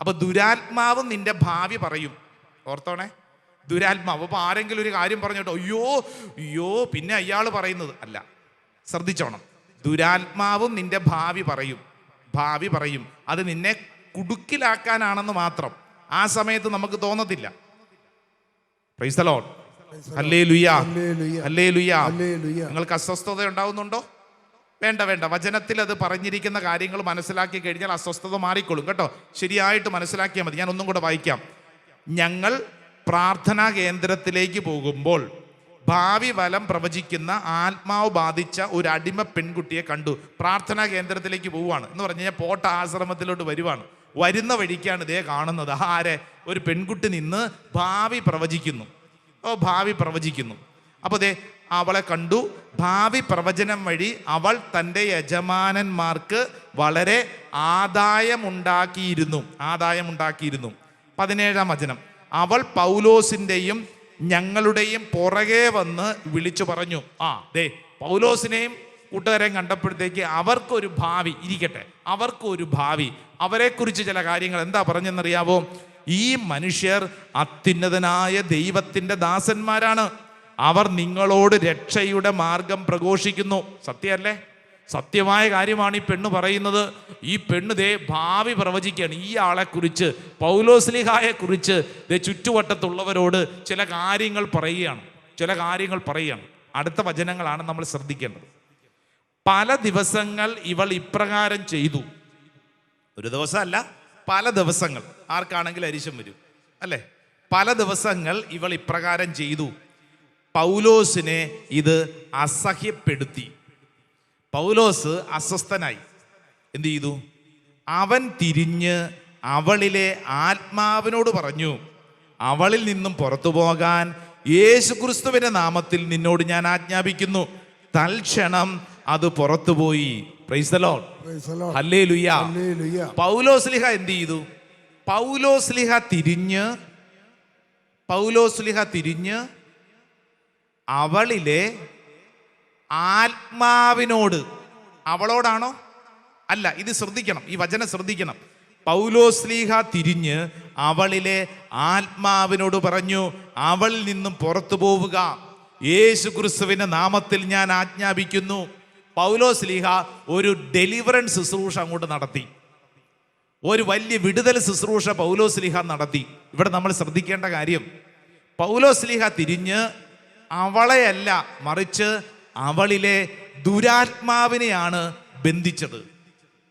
അപ്പൊ ദുരാത്മാവ് നിന്റെ ഭാവി പറയും. ഓർത്തോണേ? ദുരാത്മാവ് അപ്പൊ ആരെങ്കിലും ഒരു കാര്യം പറഞ്ഞോട്ടോ അയ്യോ അയ്യോ പിന്നെ അയാൾ പറയുന്നത് അല്ല. ശ്രദ്ധിച്ചോണം. ദുരാത്മാവും നിന്റെ ഭാവി പറയും. ഭാവി പറയും. അത് നിന്നെ കുടുക്കിലാക്കാനാണെന്ന് മാത്രം. ആ സമയത്ത് നമുക്ക് തോന്നത്തില്ല. പ്രൈസ് അല്ലേ ലുയാ. അല്ലേ ലുയാ. നിങ്ങൾക്ക് അസ്വസ്ഥത ഉണ്ടാവുന്നുണ്ടോ? വേണ്ട വേണ്ട. വചനത്തിൽ അത് പറഞ്ഞിരിക്കുന്ന കാര്യങ്ങൾ മനസ്സിലാക്കി കഴിഞ്ഞാൽ അസ്വസ്ഥത മാറിക്കൊള്ളും കേട്ടോ. ശരിയായിട്ട് മനസ്സിലാക്കിയാൽ മതി. ഞാൻ ഒന്നും കൂടെ വായിക്കാം. ഞങ്ങൾ പ്രാർത്ഥനാ കേന്ദ്രത്തിലേക്ക് പോകുമ്പോൾ ഭാവി ഫലം പ്രവചിക്കുന്ന ആത്മാവ് ബാധിച്ച ഒരു അടിമ പെൺകുട്ടിയെ കണ്ടു. പ്രാർത്ഥനാ കേന്ദ്രത്തിലേക്ക് പോവുകയാണ്. എന്ന് പറഞ്ഞു കഴിഞ്ഞാൽ പോട്ട ആശ്രമത്തിലോട്ട് വരുവാണ്. വരുന്ന വഴിക്കാണ് ഇതേ കാണുന്നത്. ആരെ? ഒരു പെൺകുട്ടി നിന്ന് ഭാവി പ്രവചിക്കുന്നു. ഓ ഭാവി പ്രവചിക്കുന്നു. അപ്പോൾ ദേ അവളെ കണ്ടു. ഭാവി പ്രവചനം വഴി അവൾ തന്റെ യജമാനന്മാർക്ക് വളരെ ആദായമുണ്ടാക്കിയിരുന്നു. ആദായമുണ്ടാക്കിയിരുന്നു. പതിനേഴാം വചനം. അവൾ പൗലോസിന്റെയും ഞങ്ങളുടെയും പുറകെ വന്ന് വിളിച്ചു പറഞ്ഞു. ആ ദേ പൗലോസിനെയും കൂട്ടുകാരെയും കണ്ടപ്പോഴത്തേക്ക് അവർക്കൊരു ഭാവി ഇരിക്കട്ടെ. അവർക്കൊരു ഭാവി. അവരെക്കുറിച്ച് ചില കാര്യങ്ങൾ എന്താ പറഞ്ഞെന്നറിയാവോ? ഈ മനുഷ്യർ അത്യുന്നതനായ ദൈവത്തിന്റെ ദാസന്മാരാണ്. അവർ നിങ്ങളോട് രക്ഷയുടെ മാർഗം പ്രഘോഷിക്കുന്നു. സത്യമല്ലേ? സത്യമായ കാര്യമാണ് ഈ പെണ്ണ് പറയുന്നത്. ഈ പെണ്ണ് ദേ ഭാവി പ്രവചിക്കുകയാണ്. ഈ ആളെക്കുറിച്ച് പൗലോസ്ലിഹായെ കുറിച്ച് ദേ ചുറ്റുവട്ടത്തുള്ളവരോട് ചില കാര്യങ്ങൾ പറയുകയാണ്. ചില കാര്യങ്ങൾ പറയുകയാണ്. അടുത്ത വചനങ്ങളാണ് നമ്മൾ ശ്രദ്ധിക്കേണ്ടത്. പല ദിവസങ്ങൾ ഇവൾ ഇപ്രകാരം ചെയ്തു. ഒരു ദിവസമല്ല പല ദിവസങ്ങൾ. ആർക്കാണെങ്കിൽ അരിശം വരും. അല്ലേ? പല ദിവസങ്ങൾ ഇവൾ ഇപ്രകാരം ചെയ്തു. പൗലോസിനെ ഇത് അസഹ്യപ്പെടുത്തി. പൗലോസ് അസ്വസ്ഥനായി. എന്തു ചെയ്തു? അവൻ തിരിഞ്ഞ് അവളിലെ ആത്മാവിനോട് പറഞ്ഞു അവളിൽ നിന്നും പുറത്തു പോകാൻ യേശുക്രിസ്തുവിന്റെ നാമത്തിൽ നിന്നോട് ഞാൻ ആജ്ഞാപിക്കുന്നു. തൽക്ഷണം അത് പുറത്തുപോയി. പൗലോസ്ലിഹ എന്ത് ചെയ്തു? പൗലോസ്ലിഹ തിരിഞ്ഞ് പൗലോസ്ലിഹ തിരിഞ്ഞ് അവളിലെ ആത്മാവിനോട് അവളോടാണോ? അല്ല ഇത് ശ്രദ്ധിക്കണം ഈ വചനം ശ്രദ്ധിക്കണം. പൗലോസ്ലീഹ തിരിഞ്ഞ് അവളിലെ ആത്മാവിനോട് പറഞ്ഞു അവളിൽ നിന്നും പുറത്തു പോവുക. യേശു ക്രിസ്തുവിന്റെ നാമത്തിൽ ഞാൻ ആജ്ഞാപിക്കുന്നു. പൗലോസ്ലീഹ ഒരു ഡെലിവറൻസ് ശുശ്രൂഷ അങ്ങോട്ട് നടത്തി. ഒരു വലിയ വിടുതൽ ശുശ്രൂഷ പൗലോസ്ലീഹ നടത്തി. ഇവിടെ നമ്മൾ ശ്രദ്ധിക്കേണ്ട കാര്യം പൗലോസ്ലീഹ തിരിഞ്ഞ് അവളെയല്ല മറിച്ച് അവളിലെ ദുരാത്മാവിനെയാണ് ബന്ധിച്ചത്.